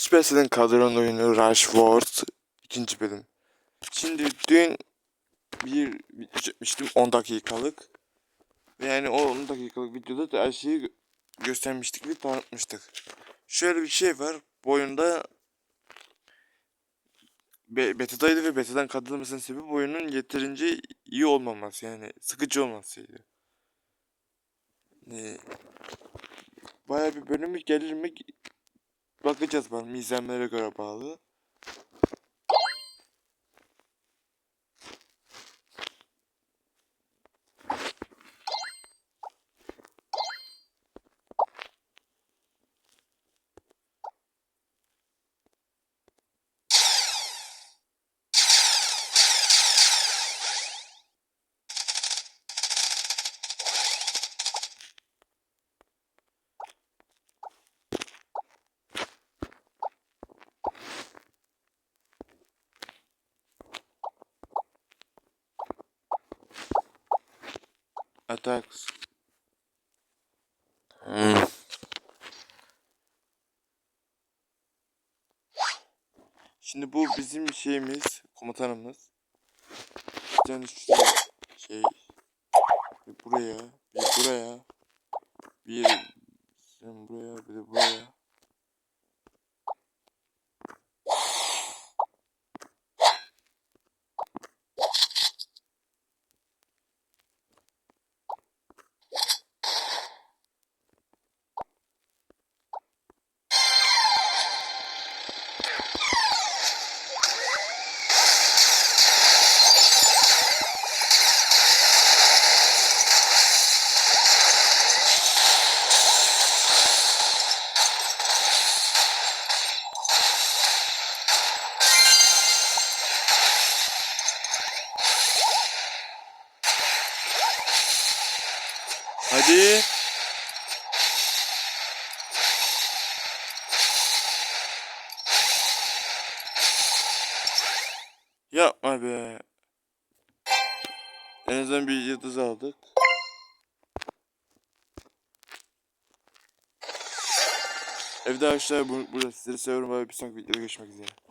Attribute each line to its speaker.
Speaker 1: Supercell'in kadron oyunu Rush Wars ikinci bölüm. Şimdi dün bir video çekmiştim 10 dakikalık. Yani o 10 dakikalık videoda da her şeyi gö- göstermiştik ve tanıtmıştık. Şöyle bir şey var. Bu oyunda Be beta'daydı ve beta'dan katılmasının sebebi oyunun yeterince iyi olmaması yani sıkıcı olmasıydı. Ee, bayağı bir bölümü gelir mi bakacağız bakalım izlenmelere göre bağlı. Attacks. Hmm. Şimdi bu bizim şeyimiz, komutanımız. Tane şuraya şey, bir buraya, bir buraya, bir sen buraya, bir de buraya. Hadi. Yapma be. En azından bir yıldız aldık. Evde arkadaşlar bu, burada sizleri seviyorum. Ve bir sonraki videoda görüşmek üzere.